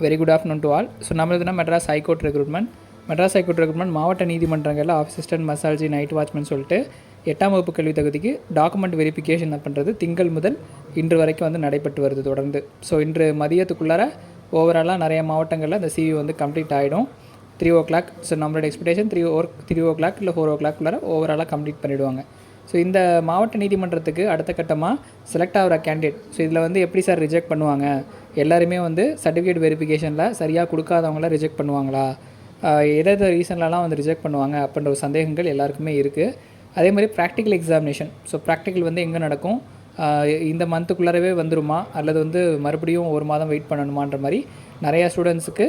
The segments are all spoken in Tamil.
Very good afternoon to all so நம்மளதுனா Madras high court recruitment Madras high court recruitment மாவட்ட நீதிமன்றங்களில் அசிஸ்டன்ட் மசாலஜி நைட் வாட்ச்மேன் சொல்லிட்டு எட்டாம் வகுப்பு கல்வி தகுதிக்கு டாக்குமெண்ட் வெரிஃபிகேஷன் பண்ணுறது திங்கள் முதல் இன்று வரைக்கும் வந்து நடைபெற்று வருது தொடர்ந்து. ஸோ இன்று மதியத்துக்குள்ளார ஓவராலாக நிறைய மாவட்டங்களில் அந்த சிவி வந்து கம்ப்ளீட் ஆகிடும் த்ரீ ஓ கிளாக் ஸோ நம்மளோட expectation three or three o'clock இல்லை ஃபோர் ஓ கிளாக்குள்ளார ஓவராலாக கம்ப்ளீட் பண்ணிவிடுவாங்க ஸோ இந்த மாவட்ட நீதிமன்றத்துக்கு அடுத்த கட்டமாக செலக்ட் ஆகிற கேண்டிடேட் ஸோ இதில் வந்து எப்படி சார் ரிஜெக்ட் பண்ணுவாங்க? எல்லாருமே வந்து சர்டிஃபிகேட் வெரிஃபிகேஷனில் சரியாக கொடுக்காதவங்கள ரிஜெக்ட் பண்ணுவாங்களா? எதை எதை ரீசன்லலாம் வந்து ரிஜெக்ட் பண்ணுவாங்க அப்படின்ற ஒரு சந்தேகங்கள் எல்லாருக்குமே இருக்குது அதே மாதிரி ப்ராக்டிக்கல் எக்ஸாமினேஷன் ஸோ ப்ராக்டிக்கல் வந்து எங்கே நடக்கும்? இந்த மந்த்துக்குள்ளாரவே வந்துருமா? அல்லது வந்து மறுபடியும் ஒரு மாதம் வெயிட் பண்ணணுமான்ற மாதிரி நிறையா ஸ்டூடெண்ட்ஸுக்கு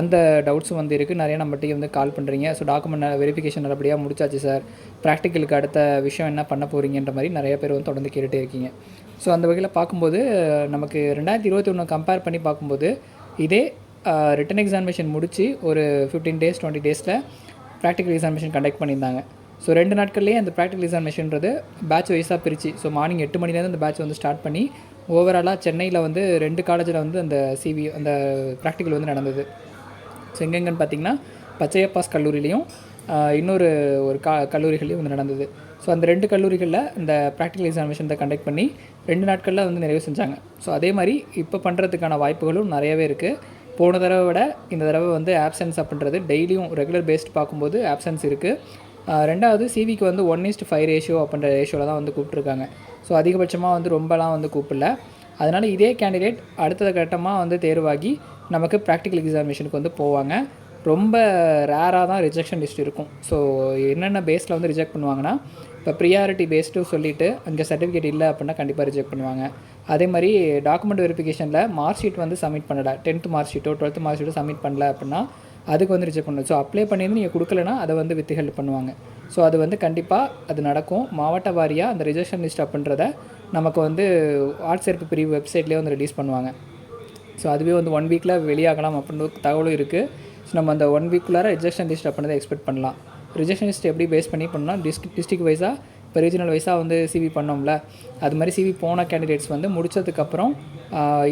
அந்த டவுட்ஸும் வந்து இருக்குது நிறைய நம்மகிட்ட வந்து கால் பண்ணுறீங்க ஸோ டாக்குமெண்ட் வெரிஃபிகேஷன் நல்லபடியாக முடிச்சாச்சு சார் ப்ராக்டிக்கலுக்கு அடுத்த விஷயம் என்ன பண்ண போகிறீங்கன்ற மாதிரி நிறைய பேர் வந்து தொடர்ந்து கேட்டுகிட்டே இருக்கீங்க. ஸோ அந்த வகையில் பார்க்கும்போது நமக்கு ரெண்டாயிரத்தி இருபத்தி ஒன்று கம்பேர் பண்ணி பார்க்கும்போது இதே ரிட்டன் எக்ஸாமினேஷன் முடித்து ஒரு ஃபிஃப்டீன் டேஸ் டுவெண்ட்டி டேஸில் ப்ராக்டிக்கல் எக்ஸாமினேஷன் கண்டக்ட் பண்ணியிருந்தாங்க. ஸோ ரெண்டு நாட்கள்லேயே அந்த ப்ராக்டிக்கல் எக்ஸாமினேஷன்றது பேட்ச் வைஸாக பிரித்து ஸோ மார்னிங் எட்டு மணிலேருந்து அந்த பேட்ச் வந்து ஸ்டார்ட் பண்ணி ஓவராலாக சென்னையில் வந்து ரெண்டு காலேஜில் வந்து அந்த சிவி அந்த ப்ராக்டிக்கல் வந்து நடந்தது. ஸோ எங்கெங்கன்னு பார்த்தீங்கன்னா பச்சையப்பாஸ் கல்லூரியிலையும் இன்னொரு ஒரு கா கல்லூரிகளையும் வந்து நடந்தது. ஸோ அந்த ரெண்டு கல்லூரிகளில் இந்த ப்ராக்டிக்கல் எக்ஸாமினேஷன் கண்டக்ட் பண்ணி ரெண்டு நாட்களில் வந்து நிறைவு செஞ்சாங்க. ஸோ அதே மாதிரி இப்போ பண்ணுறதுக்கான வாய்ப்புகளும் நிறையவே இருக்குது போன தடவை விட இந்த தடவை வந்து ஆப்சன்ஸ் அப்படின்றது டெய்லியும் ரெகுலர் பேஸ்ட் பார்க்கும்போது ஆப்சன்ஸ் இருக்குது ரெண்டாவது சிவிக்கு வந்து ஒன் இஸ்ட் ஃபைவ் ரேஷியோ அப்படின்ற ரேஷியோவில் தான் வந்து கூப்பிட்ருக்காங்க ஸோ அதிகபட்சமாக வந்து ரொம்பலாம் வந்து கூப்பிடல. அதனால் இதே கேண்டிடேட் அடுத்த கட்டமாக வந்து தேர்வாகி நமக்கு ப்ராக்டிக்கல் எக்ஸாமினேஷனுக்கு வந்து போவாங்க. ரொம்ப ரேராக தான் ரிஜெக்ஷன் லிஸ்ட் இருக்கும். ஸோ என்னென்ன பேஸில் வந்து ரிஜெக்ட் பண்ணுவாங்கன்னா இப்போ ப்ரியாரிட்டி பேஸ்டு சொல்லிவிட்டு அங்கே சர்டிஃபிகேட் இல்லை அப்படின்னா கண்டிப்பாக ரிஜெக்ட் பண்ணுவாங்க. அதே மாதிரி டாக்குமெண்ட் வெரிஃபிகேஷனில் மார்க் ஷீட் வந்து சப்மிட் பண்ணலை. டென்த்து மார்க் ஷீட்டோ டுவெல்த்து மார்க் ஷீட்டோ சப்மிட் பண்ணல அப்படின்னா அதுக்கு வந்து ரிஜெக்ட் பண்ணணும். ஸோ அப்ளை பண்ணியிருந்து நீங்கள் கொடுக்கலனா அதை வந்து வித்து ஹெல்ப் பண்ணுவாங்க. ஸோ அது வந்து கண்டிப்பாக அது நடக்கும். மாவட்ட வாரியாக அந்த ரிஜெக்ஷன் லிஸ்ட் அப்படின்றத நமக்கு வந்து ஆட்சேர்ப்பு பிரிவு வெப்சைட்லேயே வந்து ரிலீஸ் பண்ணுவாங்க. ஸோ அதுவே வந்து ஒன் வீக்கில் வெளியாகலாம் அப்படின்னு தகவலும் இருக்குது ஸோ நம்ம அந்த ஒன் வீக்குள்ளார ரிஜெக்ஷன் லிஸ்ட் அப்படின்றத எக்ஸ்பெக்ட் பண்ணலாம். ரிஜெக்ஷன் லிஸ்ட் எப்படி பேஸ் பண்ணி பண்ணால் டிஸ்ட்ரிக் டிஸ்ட்ரிக் வைஸாக இப்போ ரீஜனல் வைஸாக வந்து சிவி பண்ணோம்ல. அது மாதிரி சிவி போன கேண்டிடேட்ஸ் வந்து முடித்ததுக்கப்புறம்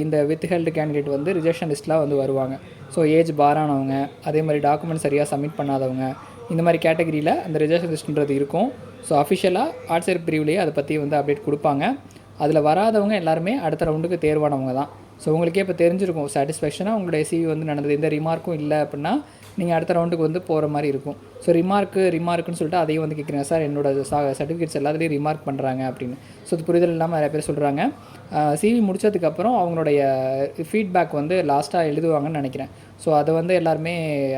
இந்த வித் ஹெல்டு கேண்டிடேட் வந்து ரிஜெக்ஷன் லிஸ்ட்டில் வந்து வருவாங்க. ஸோ ஏஜ் பாரானவங்க அதே மாதிரி டாக்குமெண்ட் சரியாக சப்மிட் பண்ணாதவங்க இந்த மாதிரி கேட்டகரியில் அந்த ரிஜெக்ஷன் லிஸ்ட்ன்றது இருக்கும். ஸோ அஃபிஷியலாக ஆட்சேர் பிரிவுலேயே அதை பற்றி வந்து அப்டேட் கொடுப்பாங்க. அதில் வராதவங்க எல்லாருமே அடுத்த ரவுண்டுக்கு தேர்வானவங்க தான். ஸோ உங்களுக்கே இப்போ தெரிஞ்சிருக்கும் சாட்டிஸ்ஃபேக்ஷனாக உங்களுடைய சிவி வந்து நடந்தது. எந்த ரிமார்க்கும் இல்லை அப்படின்னா நீங்கள் அடுத்த ரவுண்டுக்கு வந்து போகிற மாதிரி இருக்கும். ஸோ ரிமார்க்கு ரிமார்க்குன்னு சொல்லிட்டு அதையும் வந்து கேட்குறேன் சார் என்னோட சர்டிஃபிகேட்ஸ் எல்லாத்துலேயும் ரிமார்க் பண்ணுறாங்க அப்படின்னு. ஸோ இது புரிதல் இல்லாமல் நிறைய பேர் சொல்கிறாங்க சிவி முடிச்சதுக்கப்புறம் அவங்களுடைய ஃபீட்பேக் வந்து லாஸ்ட்டாக எழுதுவாங்கன்னு நினைக்கிறேன். ஸோ அதை வந்து எல்லாருமே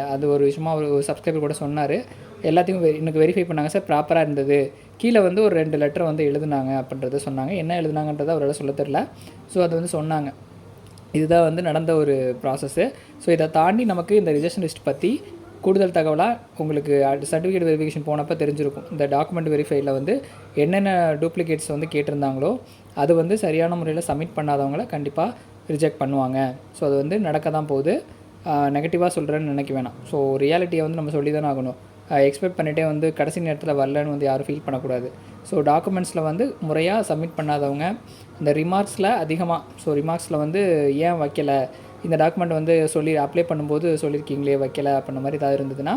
அது ஒரு விஷயமா ஒரு சப்ஸ்கிரைபர் கூட சொன்னார். எல்லாத்தையும் வெ- எனக்கு வெரிஃபை பண்ணாங்க. சார் ப்ராப்பராக இருந்தது. கீழே வந்து ஒரு ரெண்டு லெட்டர் வந்து எழுதுனாங்க அப்படின்றத சொன்னாங்க. என்ன எழுதுனாங்கன்றதை அவரால் சொல்ல தெரில ஸோ அது வந்து சொன்னாங்க. இதுதான் வந்து நடந்த ஒரு ப்ராசஸ்ஸு ஸோ இதை தாண்டி நமக்கு இந்த ரிஜெக்ஷன் லிஸ்ட் பற்றி கூடுதல் தகவலாக உங்களுக்கு சர்டிஃபிகேட் வெரிஃபிகேஷன் போனப்போ தெரிஞ்சிருக்கும். இந்த டாக்குமெண்ட் வெரிஃபைல வந்து என்னென்ன டூப்ளிகேட்ஸ் வந்து கேட்டிருந்தாங்களோ அது வந்து சரியான முறையில் சப்மிட் பண்ணாதவங்கள கண்டிப்பாக ரிஜெக்ட் பண்ணுவாங்க. ஸோ அது வந்து நடக்க தான் போகுது நெகட்டிவாக சொல்கிறேன்னு நினைக்க வேணாம். ஸோ ரியாலிட்டியை வந்து நம்ம சொல்லி தானே ஆகணும். எக்ஸ்பெக்ட் பண்ணிகிட்டே வந்து கடைசி நேரத்தில் வரலன்னு வந்து யாரும் ஃபீல் பண்ணக்கூடாது. ஸோ டாக்குமெண்ட்ஸில் வந்து முறையாக சப்மிட் பண்ணாதவங்க இந்த ரிமார்க்ஸில் அதிகமாக ஸோ ரிமார்க்ஸில் வந்து ஏன் வைக்கல இந்த டாக்குமெண்ட் வந்து சொல்லி அப்ளை பண்ணும்போது சொல்லியிருக்கீங்களே வைக்கல அப்படின்ற மாதிரி ஏதாவது இருந்ததுன்னா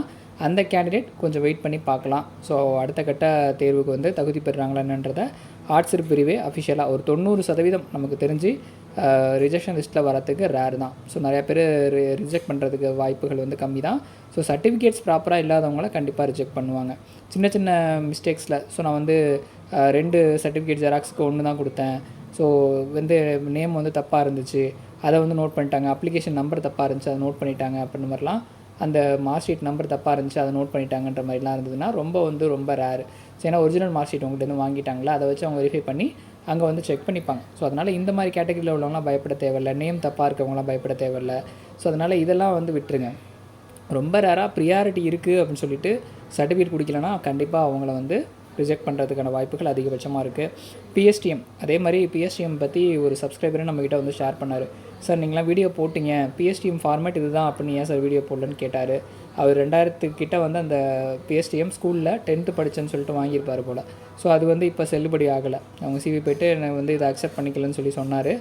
அந்த கேண்டிடேட் கொஞ்சம் வெயிட் பண்ணி பார்க்கலாம். ஸோ அடுத்த கட்ட தேர்வுக்கு வந்து தகுதி பெறுறாங்களான்றதை ஆர்ட்ஸ் பிரிவே அஃபிஷியலாக ஒரு தொண்ணூறு சதவீதம் நமக்கு தெரிஞ்சு ரிஜெக்ஷன் லிஸ்ட்டில் வரத்துக்கு ரேர் தான். ஸோ நிறையா பேர் ரிஜெக்ட் பண்ணுறதுக்கு வாய்ப்புகள் வந்து கம்மி தான். ஸோ சர்டிஃபிகேட்ஸ் ப்ராப்பராக இல்லாதவங்கள கண்டிப்பாக ரிஜெக்ட் பண்ணுவாங்க. சின்ன சின்ன மிஸ்டேக்ஸில் ஸோ நான் வந்து ரெண்டு சர்டிஃபிகேட் ஜெராக்ஸ்க்கு ஒன்று தான் கொடுத்தேன். ஸோ வந்து நேம் வந்து தப்பாக இருந்துச்சு. அதை வந்து நோட் பண்ணிட்டாங்க. அப்ளிகேஷன் நம்பர் தப்பாக இருந்துச்சு. அதை நோட் பண்ணிட்டாங்க. அப்படின்ற மாதிரிலாம் அந்த மார்க் ஷீட் நம்பர் தப்பாக இருந்துச்சு அதை நோட் பண்ணிட்டாங்கன்ற மாதிரிலாம் இருந்ததுன்னா ரொம்ப வந்து ரொம்ப ரேர் ஏன்னா ஒரிஜினல் மார்க் ஷீட் உங்கள்கிட்ட இருந்து வாங்கிட்டாங்களா அதை வச்சு அவங்க வெரிஃபை பண்ணி அங்கே வந்து செக் பண்ணிப்பாங்க. ஸோ அதனால் இந்த மாதிரி கேட்டகரியில் உள்ளவங்களாம் பயப்பட தேவையில்ல. நேம் தப்பாக இருக்கவங்களாம் பயப்பட தேவையில்ல. ஸோ அதனால் இதெல்லாம் வந்து விட்டுருங்க. ரொம்ப ரேராக ப்ரியாரிட்டி இருக்குது அப்படின்னு சொல்லிட்டு சர்டிஃபிகேட் குடிக்கலனா கண்டிப்பாக அவங்கள வந்து ரிஜெக்ட் பண்ணுறதுக்கான வாய்ப்புகள் அதிகபட்சமாக இருக்குது பிஎஸ்டிஎம் அதே மாதிரி பிஎஸ்டிஎம் பற்றி ஒரு சப்ஸ்கிரைபரும் நம்மக்கிட்ட வந்து ஷேர் பண்ணார். சார் நீங்களாம் வீடியோ போட்டிங்க. பிஎஸ்டிஎம் ஃபார்மேட் இதுதான். அப்படின்னு ஏன் சார் வீடியோ போடலன்னு கேட்டார். அவர் ரெண்டாயிரத்து கிட்டே வந்து அந்த பிஎஸ்டிஎம் ஸ்கூலில் டென்த்து படித்தேன்னு சொல்லிட்டு வாங்கியிருப்பார் போல். ஸோ அது வந்து இப்போ செல்லுபடி ஆகலை. அவங்க சிவி போய்ட்டு என்னை வந்து இதை அக்செப்ட் பண்ணிக்கலன்னு சொல்லி சொன்னார்.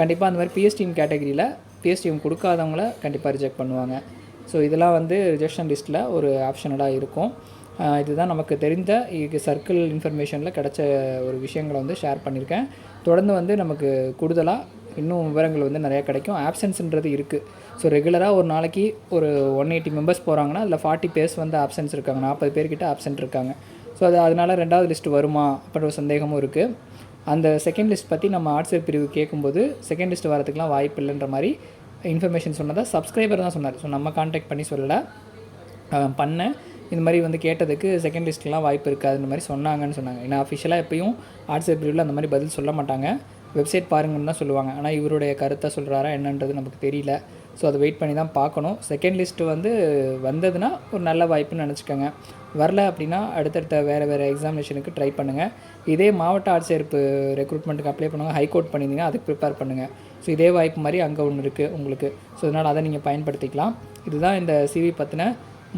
கண்டிப்பாக அந்த மாதிரி பிஎஸ்டிஎம் கேட்டகரியில் பிஎஸ்டிஎம் கொடுக்காதவங்கள கண்டிப்பாக ரிஜெக்ட் பண்ணுவாங்க. ஸோ இதெல்லாம் வந்து ரிஜெக்ஷன் லிஸ்ட்டில் ஒரு ஆப்ஷனலாக இருக்கும். இதுதான் நமக்கு தெரிந்த இது சர்க்கிள் இன்ஃபர்மேஷனில் கிடைச்ச ஒரு விஷயங்களை வந்து ஷேர் பண்ணியிருக்கேன். தொடர்ந்து வந்து நமக்கு கூடுதலாக இன்னும் விவரங்கள் வந்து நிறையா கிடைக்கும். ஆப்சன்ஸ்ன்றது இருக்குது ஸோ ரெகுலராக ஒரு நாளைக்கு ஒரு ஒன் எயிட்டி மெம்பர்ஸ் போகிறாங்கன்னா அதில் ஃபார்ட்டி பேர்ஸ் வந்து ஆப்சன்ஸ் இருக்காங்க. நாற்பது பேர்கிட்ட ஆப்சன்ட் இருக்காங்க. ஸோ அது அதனால் ரெண்டாவது லிஸ்ட் வருமா? அப்படின்ற ஒரு சந்தேகமும் இருக்குது அந்த செகண்ட் லிஸ்ட் பற்றி நம்ம ஆர்ட்ஸ் பிரிவு கேட்கும்போது செகண்ட் லிஸ்ட் வரதுக்குலாம் வாய்ப்பு இல்லைன்ற மாதிரி இன்ஃபர்மேஷன் சொன்னதாக சப்ஸ்கிரைபர் தான் சொன்னார். ஸோ நம்ம காண்டாக்ட் பண்ணி சொல்லலை. பண்ணேன் இந்த மாதிரி வந்து கேட்டதுக்கு செகண்ட் லிஸ்ட்லாம் வாய்ப்பு இருக்காதுன்ற மாதிரி சொன்னாங்கன்னு சொன்னாங்க. ஏன்னா அஃபிஷியலாக எப்பயும் ஆர்ட்ஸ் பிரிவில் அந்த மாதிரி பதில் சொல்ல மாட்டாங்க. வெப்சைட் பாருங்கன்னு தான் சொல்லுவாங்க. ஆனால் இவருடைய கருத்தை சொல்கிறாரா என்னன்றது நமக்கு தெரியல. ஸோ அதை வெயிட் பண்ணி தான் பார்க்கணும். செகண்ட் லிஸ்ட்டு வந்து வந்ததுன்னா ஒரு நல்ல வாய்ப்புன்னு நினச்சிக்கோங்க. வரல அப்படின்னா அடுத்தடுத்த வேறு வேறு எக்ஸாமினேஷனுக்கு ட்ரை பண்ணுங்கள் இதே மாவட்ட ஆட்சேர்ப்பு ரெக்ரூட்மெண்ட்டுக்கு அப்ளை பண்ணுவாங்க ஹைகோர்ட் பண்ணியிருந்தீங்கன்னா அதுக்கு ப்ரிப்பேர் பண்ணுங்கள் ஸோ இதே வாய்ப்பு மாதிரி அங்கே ஒன்று இருக்குது உங்களுக்கு. ஸோ அதனால் அதை நீங்கள் பயன்படுத்திக்கலாம். இதுதான் இந்த சிவி பற்றின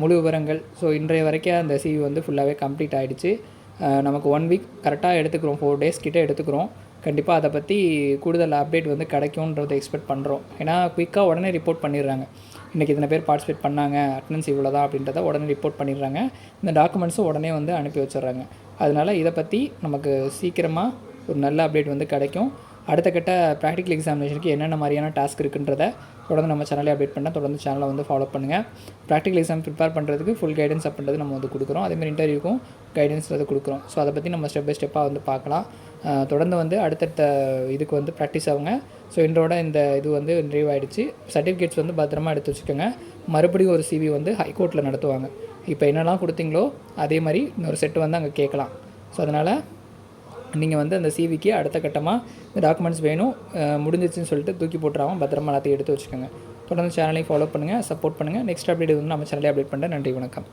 முழு விவரங்கள். ஸோ இன்றைய வரைக்கும் அந்த சிவி வந்து ஃபுல்லாகவே கம்ப்ளீட் ஆகிடுச்சு நமக்கு ஒன் வீக் கரெக்டாக எடுத்துக்கிறோம். ஃபோர் டேஸ் கிட்டே எடுத்துக்கிறோம். கண்டிப்பாக அதை பற்றி கூடுதல் அப்டேட் வந்து கிடைக்கும்ன்றதை எக்ஸ்பெக்ட் பண்ணுறோம் ஏன்னா குயிக்காக உடனே ரிப்போர்ட் பண்ணிடுறாங்க. இன்றைக்கி இத்தனை பேர் பார்ட்டிசிபேட் பண்ணாங்க அட்டண்டன்ஸ் இவ்வளோ தான் அப்படின்றத உடனே ரிப்போர்ட் பண்ணிடுறாங்க. இந்த டாக்குமெண்ட்ஸும் உடனே வந்து அனுப்பி வச்சிடுறாங்க. அதனால் இதை பற்றி நமக்கு சீக்கிரமாக ஒரு நல்ல அப்டேட் வந்து கிடைக்கும். அடுத்த கட்ட ப்ராக்டிக்கல் எக்ஸாமினேஷனுக்கு என்னென்ன மாதிரியான டாஸ்க் இருக்குன்றத தொடர்ந்து நம்ம சேனலே அப்டேட் பண்ணால் தொடர்ந்து சேனலை வந்து ஃபாலோ பண்ணுங்கள் ப்ராக்டிக்கல் எக்ஸாம் ப்ரிப்பேர் பண்ணுறதுக்கு ஃபுல் கைடன்ஸ் அப்படின்றது நம்ம வந்து கொடுக்குறோம். அதேமாதிரி இன்டர்வியூக்கும் கைடன்ஸ் வந்து கொடுக்குறோம். ஸோ அதை பற்றி நம்ம ஸ்டெப் பை ஸ்டெப்பாக வந்து பார்க்கலாம். தொடர்ந்து வந்து அடுத்தடுத்த இதுக்கு வந்து ப்ராக்டிஸ் ஆகுங்க. ஸோ இன்றோட இந்த இது வந்து நிறைவு ஆயிடுச்சு. சர்டிஃபிகேட்ஸ் வந்து பத்திரமா எடுத்து வச்சுக்கோங்க. மறுபடியும் ஒரு சிவி வந்து ஹைகோர்ட்டில் நடத்துவாங்க. இப்போ என்னெல்லாம் கொடுத்தீங்களோ அதே மாதிரி இன்னொரு செட்டு வந்து அங்கே கேட்கலாம். ஸோ அதனால் நீங்கள் வந்து அந்த சிவிக்கு அடுத்த கட்டமாக இந்த டாக்குமெண்ட்ஸ் வேணும். முடிஞ்சிச்சுன்னு சொல்லிட்டு தூக்கி போட்டுறாமல் பத்திரமா எல்லாத்தையும் எடுத்து வச்சுக்கோங்க. தொடர்ந்து சேனலையும் ஃபாலோ பண்ணுங்கள் சப்போர்ட் பண்ணுங்கள் நெக்ஸ்ட் அப்டேட் வந்து நம்ம சேனலே அப்டேட் பண்ணுறேன் நன்றி வணக்கம்.